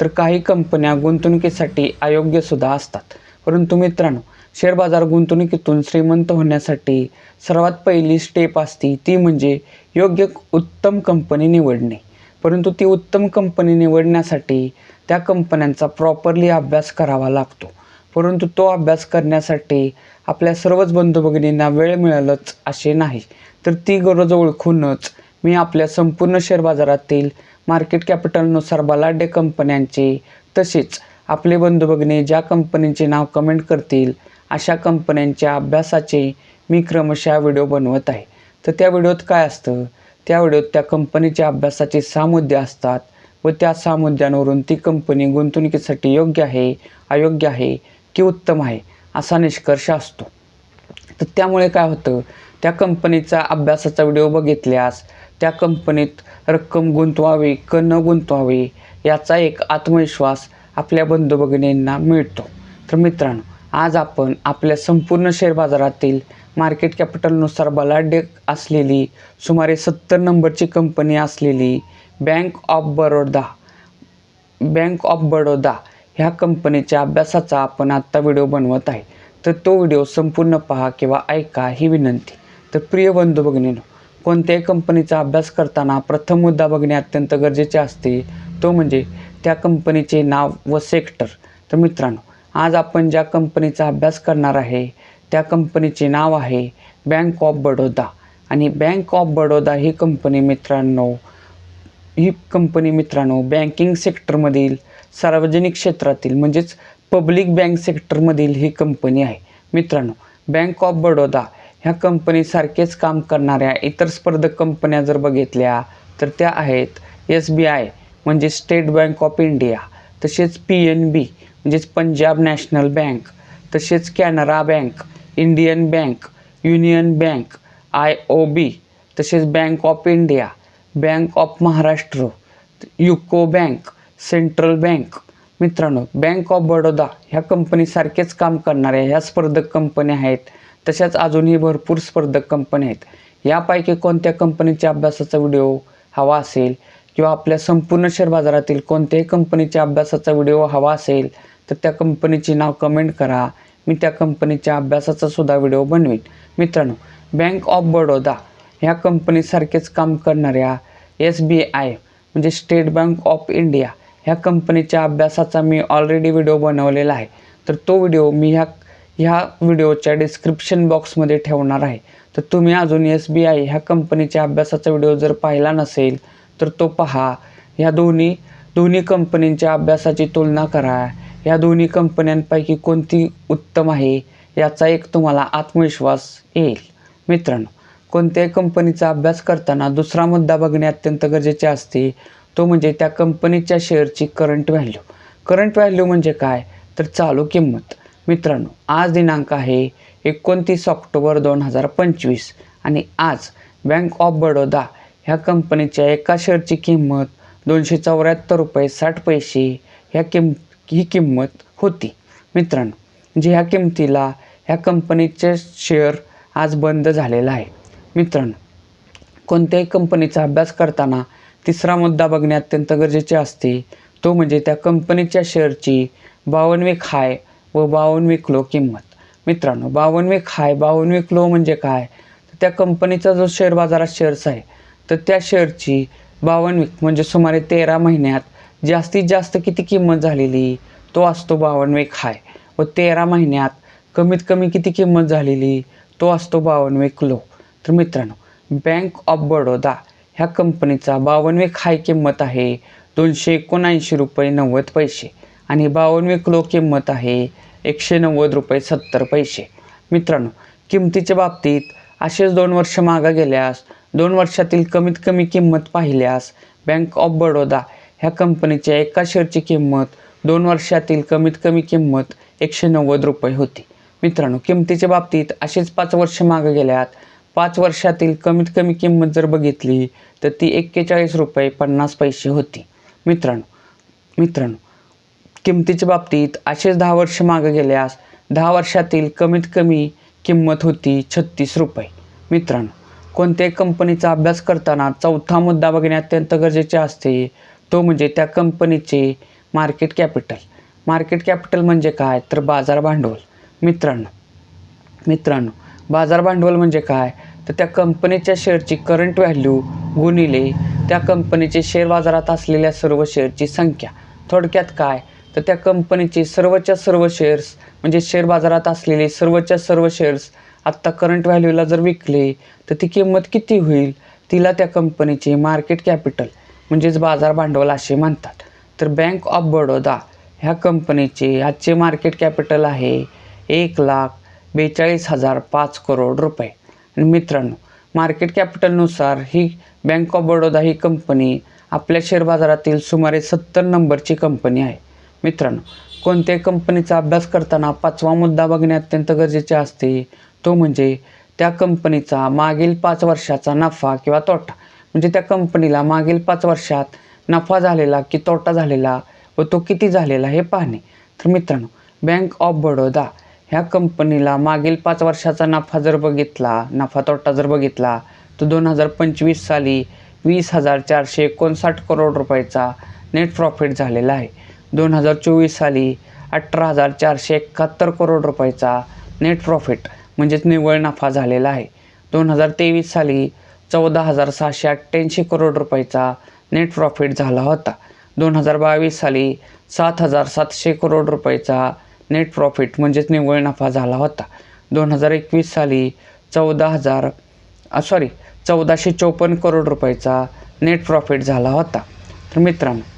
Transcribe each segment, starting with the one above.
तर काही कंपन्या गुंतवणुकीसाठी अयोग्यसुद्धा असतात. परंतु मित्रांनो शेअर बाजार गुंतवणुकीतून श्रीमंत होण्यासाठी सर्वात पहिली स्टेप असती ती म्हणजे योग्य उत्तम कंपनी निवडणे. परंतु ती उत्तम कंपनी निवडण्यासाठी त्या कंपन्यांचा प्रॉपरली अभ्यास करावा लागतो. परंतु तो अभ्यास करण्यासाठी आपल्या सर्वच बंधू भगिनींना वेळ मिळालंच असे नाही. तर ती गरज ओळखूनच मी आपल्या संपूर्ण शेअर बाजारातील मार्केट कॅपिटलनुसार बलाढ्य कंपन्यांचे तसेच आपले बंधू भगिनी ज्या कंपनीचे नाव कमेंट करतील अशा कंपन्यांच्या अभ्यासाचे मी क्रमशः व्हिडिओ बनवत आहे. तर त्या व्हिडिओत काय असतं? त्या व्हिडिओत त्या कंपनीच्या अभ्यासाचे सहा मुद्दे असतात व त्या सहा मुद्द्यांवरून ती कंपनी गुंतवणुकीसाठी योग्य आहे अयोग्य आहे की उत्तम आहे असा निष्कर्ष असतो. तर त्यामुळे काय होतं? त्या कंपनीचा अभ्यासाचा व्हिडिओ बघितल्यास त्या कंपनीत रक्कम गुंतवावी क न गुंतवावी याचा एक आत्मविश्वास आपल्या बंधू भगिनींना मिळतो. तर मित्रांनो आज आपण आपल्या संपूर्ण शेअर बाजारातील मार्केट कॅपिटलनुसार बलाढ्य असलेली सुमारे सत्तर नंबरची कंपनी असलेली bank of Baroda bank of Baroda ह्या कंपनीच्या अभ्यासाचा आपण आत्ता व्हिडिओ बनवत आहे. तर तो व्हिडिओ संपूर्ण पहा किंवा ऐका ही विनंती. तर प्रिय बंधू भगिनीनो कोणत्याही कंपनीचा अभ्यास करताना प्रथम मुद्दा बघणे अत्यंत गरजेचे असते. तो म्हणजे त्या कंपनीचे नाव व सेक्टर. तर मित्रांनो आज आपण ज्या कंपनीचा अभ्यास करणार आहे त्या कंपनीचे नाव आहे बँक ऑफ बडोदा. आणि बँक ऑफ बडोदा ही कंपनी मित्रांनो ही कंपनी मित्रांनो बँकिंग सेक्टरमधील सार्वजनिक क्षेत्रातील म्हणजेच पब्लिक बँक सेक्टरमधील ही कंपनी आहे. मित्रांनो बँक ऑफ बडोदा ह्या कंपनीसारखेच काम करणाऱ्या इतर स्पर्धक कंपन्या जर बघितल्या तर त्या आहेत एस बी आय म्हणजे स्टेट बँक ऑफ इंडिया तसेच पी एन बी म्हणजेच पंजाब नॅशनल बँक तसेच Canara bank Indian bank union bank I O B तसेच bank of India bank of Maharashtra UCO bank central bank. मित्रांनो bank of Baroda ह्या कंपनीसारखेच काम करणाऱ्या ह्या स्पर्धक कंपन्या आहेत तशाच अजूनही भरपूर स्पर्धक कंपन्या आहेत. यापैकी कोणत्या कंपनीच्या अभ्यासाचा व्हिडिओ हवा असेल किंवा आपल्या संपूर्ण शेअर बाजारातील कोणत्याही कंपनीच्या अभ्यासाचा व्हिडिओ हवा असेल तर त्या कंपनीचे नाव कमेंट करा. मी त्या कंपनीच्या अभ्यासाचा सुद्धा व्हिडिओ बनवीन. मित्रांनो बँक ऑफ बडोदा ह्या कंपनीसारखेच काम करणाऱ्या एस बी आय म्हणजे स्टेट बँक ऑफ इंडिया ह्या कंपनीच्या अभ्यासाचा मी ऑलरेडी व्हिडिओ बनवलेला आहे. तर तो व्हिडिओ मी ह्या ह्या व्हिडिओच्या डिस्क्रिप्शन बॉक्समध्ये ठेवणार आहे. तर तुम्ही अजून एस बी आय ह्या कंपनीच्या अभ्यासाचा व्हिडिओ जर पाहिला नसेल तर तो पहा. ह्या दोन्ही दोन्ही कंपनींच्या अभ्यासाची तुलना करा. ह्या दोन्ही कंपन्यांपैकी कोणती उत्तम आहे याचा एक तुम्हाला आत्मविश्वास येईल. मित्रांनो कोणत्याही कंपनीचा अभ्यास करताना दुसरा मुद्दा बघणे अत्यंत गरजेचे असते. तो म्हणजे त्या कंपनीच्या शेअरची करंट व्हॅल्यू करंट व्हॅल्यू म्हणजे काय? तर चालू किंमत. मित्रांनो आज दिनांक आहे एकोणतीस ऑक्टोबर दोन हजार पंचवीस आणि आज बँक ऑफ बडोदा ह्या कंपनीच्या एका शेअरची किंमत दोनशे चौऱ्याहत्तर रुपये साठ पैसे ह्या किम ही किंमत होती. मित्रांनो जे ह्या किमतीला ह्या कंपनीचे शेअर आज बंद झालेला आहे. मित्रांनो कोणत्याही कंपनीचा अभ्यास करताना तिसरा मुद्दा बघणे अत्यंत गरजेचे असते. तो म्हणजे त्या कंपनीच्या शेअरची बावनवीक हाय व बावनवी क्लो किंमत. मित्रांनो बावनवी हाय बावनवी क्लो म्हणजे काय? तर त्या कंपनीचा जो शेअर बाजारात शेअर्स आहे तर त्या शेअरची बावनवीक म्हणजे सुमारे तेरा महिन्यात जास्तीत जास्त किती किंमत झालेली? तो असतो बावनवी हाय. व तेरा महिन्यात कमीत कमी किती किंमत झालेली? तो असतो बावनवीक क्लो तर मित्रांनो बँक ऑफ बडोदा ह्या कंपनीचा बावनवे खाय किंमत आहे दोनशे एकोणऐंशी रुपये नव्वद पैसे. आणि बावनवे किलो किंमत आहे. एकशे नव्वद रुपये सत्तर पैसे. मित्रांनो किमतीच्या बाबतीत असेच दोन वर्ष मागं गेल्यास दोन वर्षातील कमीत कमी किंमत पाहिल्यास बँक ऑफ बडोदा ह्या कंपनीच्या एका शेअरची किंमत दोन वर्षातील कमीत कमी किंमत एकशे नव्वद रुपये होती. मित्रांनो किमतीच्या बाबतीत असेच पाच वर्ष मागं गेल्यात पाच वर्षातील कमीत कमी किंमत जर बघितली तर ती एक्केचाळीस रुपये पन्नास पैसे होती. मित्रांनो मित्रांनो किमतीच्या बाबतीत असेच दहा वर्ष मागं गेल्यास दहा वर्षातील कमीत कमी किंमत होती छत्तीस रुपये. मित्रांनो कोणत्याही कंपनीचा अभ्यास करताना चौथा मुद्दा बघणे अत्यंत गरजेचे असते. तो म्हणजे त्या कंपनीचे मार्केट कॅपिटल मार्केट कॅपिटल म्हणजे काय? तर बाजार भांडवल. मित्रांनो मित्रांनो बाजार भांडवल म्हणजे काय? तर त्या कंपनीच्या शेअरची करंट व्हॅल्यू गुणिले त्या कंपनीचे शेअर बाजारात असलेल्या सर्व शेअरची संख्या. थोडक्यात काय? तर त्या कंपनीचे सर्वच्या सर्व शेअर्स म्हणजे शेअर बाजारात असलेले सर्वच्या सर्व शेअर्स आत्ता करंट व्हॅल्यूला जर विकले तर ती किंमत किती होईल? तिला त्या कंपनीचे मार्केट कॅपिटल म्हणजेच बाजार भांडवल असे म्हणतात. तर बँक ऑफ बडोदा ह्या कंपनीचे आजचे मार्केट कॅपिटल आहे एक लाख बेचाळीस हजार पाच करोड रुपये. आणि मित्रांनो मार्केट कॅपिटलनुसार ही बँक ऑफ बडोदा ही कंपनी आपल्या शेअर बाजारातील सुमारे सत्तर नंबरची कंपनी आहे. मित्रांनो कोणत्याही कंपनीचा अभ्यास करताना पाचवा मुद्दा बघणे अत्यंत गरजेचे असते. तो म्हणजे त्या कंपनीचा मागील पाच वर्षाचा नफा किंवा तोटा. म्हणजे त्या कंपनीला मागील पाच वर्षात नफा झालेला की तोटा झालेला व तो किती झालेला हे पाहणे. तर मित्रांनो बँक ऑफ बडोदा ह्या कंपनीला मागील पाच वर्षाचा नफा जर बघितला नफा तोटा जर बघितला तर दोन हजार पंचवीस साली वीस हजार चारशे एकोणसाठ करोड रुपयाचा नेट प्रॉफिट झालेला आहे. दोन हजार चोवीस साली अठरा हजार चारशे एकाहत्तर करोड रुपयाचा नेट प्रॉफिट म्हणजेच निव्वळ नफा झालेला आहे. दोन हजार तेवीस साली चौदा हजार सहाशे अठ्ठ्याऐंशी करोड रुपयाचा नेट प्रॉफिट झाला होता. दोन हजार बावीस साली सात हजार सातशे करोड रुपयाचा नेट प्रॉफिट म्हणजेच निव्वळ नफा झाला होता. दोन हजार एकवीस साली चौदा हजार सॉरी चौदाशे चोपन्न करोड रुपयाचा नेट प्रॉफिट झाला होता. तर मित्रांनो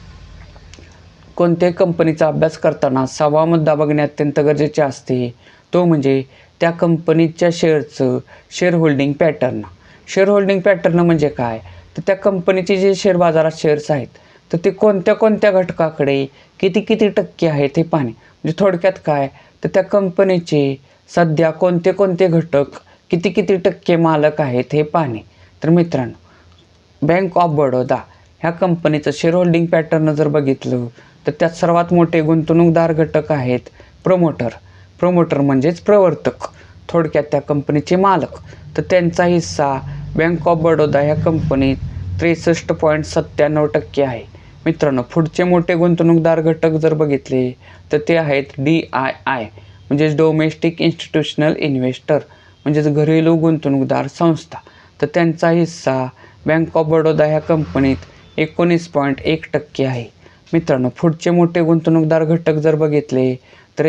कोणत्याही कंपनीचा अभ्यास करताना सहावा मुद्दा बघणे अत्यंत गरजेचे असते. तो म्हणजे त्या कंपनीच्या शेअरचं share holding pattern share holding pattern म्हणजे काय? तर त्या कंपनीचे जे शेअर बाजारात शेअर्स आहेत तर ते कोणत्या कोणत्या घटकाकडे किती किती टक्के आहेत हे पाहणे. म्हणजे थोडक्यात काय? तर त्या कंपनीचे सध्या कोणते कोणते घटक किती किती टक्के मालक आहेत हे पाहणे. तर मित्रांनो बँक ऑफ बडोदा ह्या कंपनीचं शेअर होल्डिंग पॅटर्न जर बघितलं तर त्यात सर्वात मोठे गुंतवणूकदार घटक आहेत प्रमोटर प्रमोटर म्हणजेच प्रवर्तक. थोडक्यात त्या कंपनीचे मालक. तर त्यांचा हिस्सा बँक ऑफ बडोदा ह्या कंपनीत त्रेसष्ट पॉईंट सत्त्याण्णव टक्के आहे. मित्रांनो पुढचे मोठे गुंतवणूकदार घटक जर बघितले तर ते आहेत डी आय आय म्हणजेच डोमेस्टिक इन्स्टिट्यूशनल इन्व्हेस्टर म्हणजेच घरेलू गुंतवणूकदार संस्था. तर त्यांचा हिस्सा बँक ऑफ बडोदा ह्या कंपनीत एकोणीस पॉईंट एक टक्के आहे. मित्रांनो पुढचे मोठे गुंतवणूकदार घटक जर बघितले तर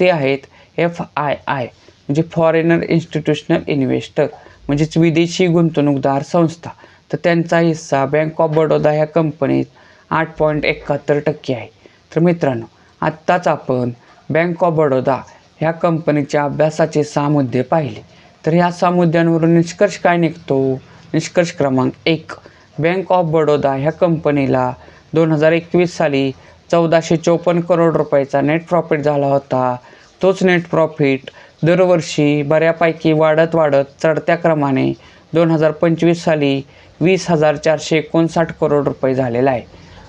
ते आहेत एफ आय आय म्हणजे फॉरेनर इन्स्टिट्यूशनल इन्व्हेस्टर म्हणजेच विदेशी गुंतवणूकदार संस्था. तर त्यांचा हिस्सा बँक ऑफ बडोदा ह्या कंपनीत आठ पॉईंट एकाहत्तर टक्के आहे. तर मित्रांनो आत्ताच आपण बँक ऑफ बडोदा ह्या कंपनीच्या अभ्यासाचे सहा मुद्दे पाहिले. तर ह्या सहा मुद्द्यांवरून निष्कर्ष काय निघतो? निष्कर्ष क्रमांक एक. बँक ऑफ बडोदा ह्या कंपनीला दोन हजार एकवीस साली चौदाशे चोपन्न करोड रुपयाचा नेट प्रॉफिट झाला होता. तोच नेट प्रॉफिट दरवर्षी बऱ्यापैकी वाढत वाढत चढत्या क्रमाने दोन हजार पंचवीस साली वीस हजार चारशे एकोणसाठ करोड रुपये झालेला आहे.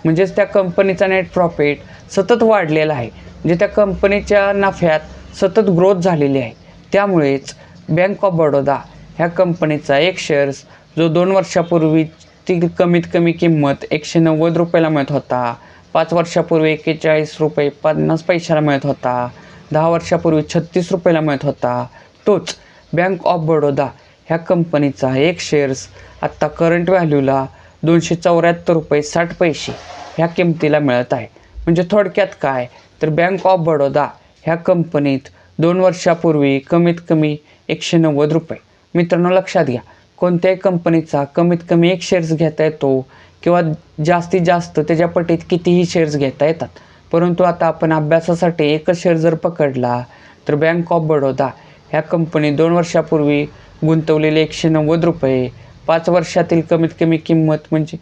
म्हणजेच त्या कंपनीचा नेट प्रॉफिट सतत वाढलेला आहे. म्हणजे त्या कंपनीच्या नफ्यात सतत ग्रोथ झालेली आहे. त्यामुळेच बँक ऑफ बडोदा ह्या कंपनीचा एक शेअर्स जो दोन वर्षापूर्वी ती कमीत कमी किंमत एकशे नव्वद रुपयाला मिळत होता. पाच वर्षापूर्वी एक्केचाळीस रुपये पन्नास पैशाला मिळत होता. दहा वर्षापूर्वी छत्तीस रुपयाला मिळत होता. तोच बँक ऑफ बडोदा ह्या कंपनीचा एक शेअर्स आत्ता करंट व्हॅल्यूला दोनशे चौऱ्याहत्तर रुपये साठ पैसे ह्या किमतीला मिळत आहे. म्हणजे थोडक्यात काय? तर बँक ऑफ बडोदा ह्या कंपनीत दोन वर्षापूर्वी कमीत कमी एकशे नव्वद रुपये. मित्रांनो लक्षात घ्या. कोणत्याही कंपनीचा कमीत कमी एक शेअर्स घेता येतो किंवा जास्तीत जास्त त्याच्या पटीत कितीही शेअर्स घेता येतात. परंतु आता आपण अभ्यासासाठी एकच शेअर जर पकडला तर बँक ऑफ बडोदा ह्या कंपनी दोन वर्षापूर्वी गुंतवलेले एकशे नव्वद रुपये पाच वर्षातील कमीत कमी किंमत म्हणजे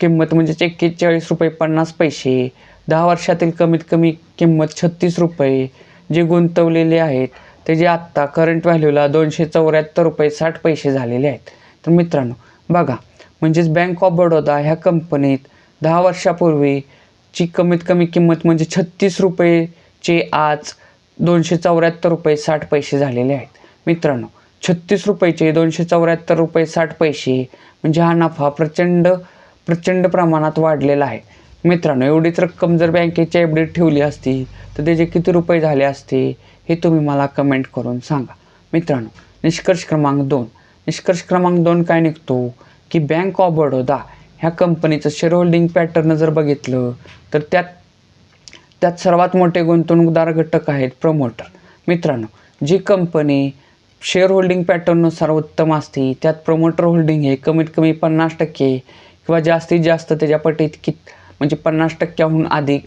किंमत म्हणजेच एक्केचाळीस रुपये पन्नास पैसे दहा वर्षातील कमीत कमी किंमत छत्तीस रुपये जे गुंतवलेले आहेत. त्याचे आत्ता करंट व्हॅल्यूला दोनशे चौऱ्याहत्तर रुपये साठ पैसे झालेले आहेत. तर मित्रांनो बघा म्हणजेच बँक ऑफ बडोदा ह्या कंपनीत दहा वर्षापूर्वी ची कमीत कमी किंमत म्हणजे छत्तीस रुपयेचे आज दोनशे चौऱ्याहत्तर रुपये साठ पैसे झालेले आहेत. मित्रांनो छत्तीस रुपयेचे दोनशे चौऱ्याहत्तर रुपये साठ पैसे म्हणजे हा नफा प्रचंड प्रचंड प्रमाणात वाढलेला आहे. मित्रांनो एवढीच रक्कम जर बँकेच्या एफ ठेवली असती तर त्याचे किती रुपये झाले असते हे तुम्ही मला कमेंट करून सांगा. मित्रांनो निष्कर्ष क्रमांक दोन. निष्कर्ष क्रमांक दोन काय निघतो? की बँक ऑफ बडोदा ह्या कंपनीचं शेअर होल्डिंग पॅटर्न जर बघितलं तर त्यात त्यात सर्वात मोठे गुंतवणूकदार घटक आहेत प्रमोटर मित्रांनो जी कंपनी शेअर होल्डिंग पॅटर्ननुसार उत्तम असते त्यात प्रमोटर होल्डिंग हे कमीत कमी पन्नास टक्के किंवा जास्तीत जास्त त्याच्या पटीत कित म्हणजे पन्नास टक्क्याहून अधिक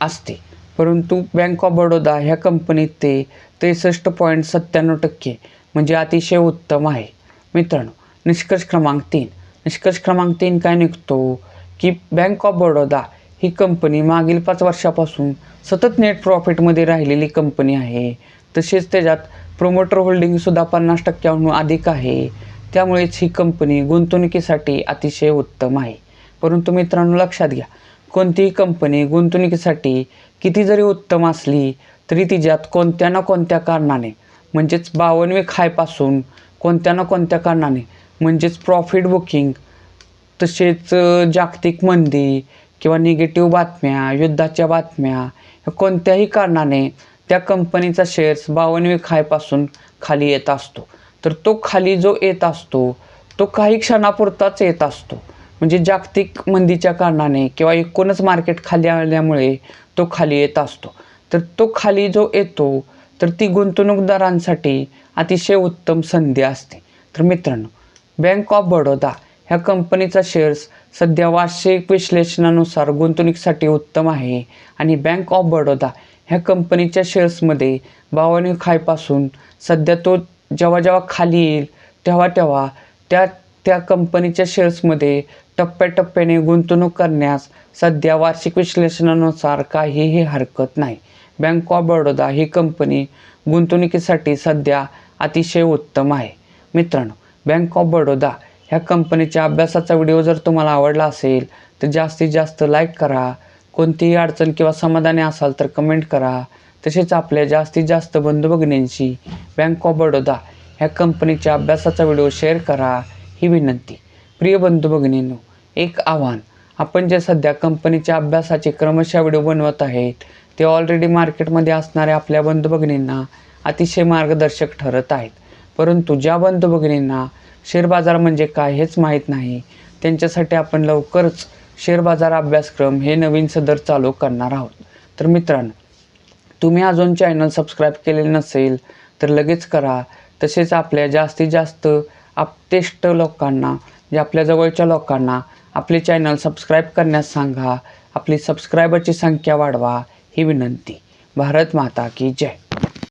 असते. परंतु बँक ऑफ बडोदा ह्या कंपनीत ते त्रेसष्ट पॉईंट सत्त्याण्णव टक्के म्हणजे अतिशय उत्तम आहे. मित्रांनो निष्कर्ष क्रमांक तीन. निष्कर्ष क्रमांक तीन काय निघतो की बँक ऑफ बडोदा ही कंपनी मागील पाच वर्षापासून सतत नेट प्रॉफिटमध्ये राहिलेली कंपनी आहे. तसेच त्याच्यात प्रोमोटर होल्डिंगसुद्धा पन्नास टक्क्याहून अधिक आहे. त्यामुळेच ही कंपनी गुंतवणुकीसाठी अतिशय उत्तम आहे. परंतु मित्रांनो लक्षात घ्या. कोणतीही कंपनी गुंतवणुकीसाठी किती जरी उत्तम असली तरी तिच्यात कोणत्या ना कोणत्या कारणाने म्हणजेच बावनवे खायपासून कोणत्या ना कोणत्या कारणाने म्हणजेच प्रॉफिट बुकिंग तसेच जागतिक मंदी किंवा निगेटिव्ह बातम्या युद्धाच्या बातम्या ह्या कोणत्याही कारणाने त्या कंपनीचा शेअर्स बावनवे खायपासून खाली येत असतो. तर तो खाली जो येत असतो तो काही क्षणापुरताच येत असतो. म्हणजे जागतिक मंदीच्या कारणाने किंवा एकूणच मार्केट खाली आल्यामुळे तो खाली येत असतो. तर तो खाली जो येतो तर ती गुंतवणूकदारांसाठी अतिशय उत्तम संधी असते. तर मित्रांनो बँक ऑफ बडोदा ह्या कंपनीचा शेअर्स सध्या वार्षिक विश्लेषणानुसार गुंतवणुकीसाठी उत्तम आहे आणि बँक ऑफ बडोदा ह्या कंपनीच्या शेअर्समध्ये बावन्न खायपासून सध्या तो जेव्हा जेव्हा खाली येईल तेव्हा तेव्हा त्या त्या कंपनीच्या शेअर्समध्ये टप्प्याटप्प्याने गुंतवणूक करण्यास सध्या वार्षिक विश्लेषणानुसार काहीही हरकत नाही. बँक ऑफ बडोदा ही कंपनी गुंतवणुकीसाठी सध्या अतिशय उत्तम आहे. मित्रांनो बँक ऑफ बडोदा ह्या कंपनीच्या अभ्यासाचा व्हिडिओ जर तुम्हाला आवडला असेल तर जास्तीत जास्त लाईक करा. कोणतीही अडचण किंवा समाधानी असाल तर कमेंट करा. तसेच आपल्या जास्तीत जास्त बंधू भगिनींशी बँक ऑफ बडोदा ह्या कंपनीच्या अभ्यासाचा व्हिडिओ शेअर करा ही विनंती. प्रिय बंधू भगिनींनो एक आव्हान. आपण जे सध्या कंपनीच्या अभ्यासाचे क्रमशः व्हिडिओ बनवत आहेत ते ऑलरेडी मार्केटमध्ये असणाऱ्या आपल्या बंधू भगिनींना अतिशय मार्गदर्शक ठरत आहेत. परंतु ज्या बंधू भगिनींना शेअर बाजार म्हणजे काय हेच माहीत नाही त्यांच्यासाठी आपण लवकरच शेअर बाजार अभ्यासक्रम हे नवीन सदर चालू करणार आहोत. तर मित्रांनो तुम्ही अजून चॅनल सबस्क्राईब केलेले नसेल तर लगेच करा. तसेच आपल्या जास्तीत जास्त आपतेष्ट लोकांना जे आपल्या जवळच्या लोकांना आपले चॅनल सबस्क्राईब करण्यास सांगा. आपली सबस्क्रायबरची संख्या वाढवा. ही विनंती. भारत माता की जय.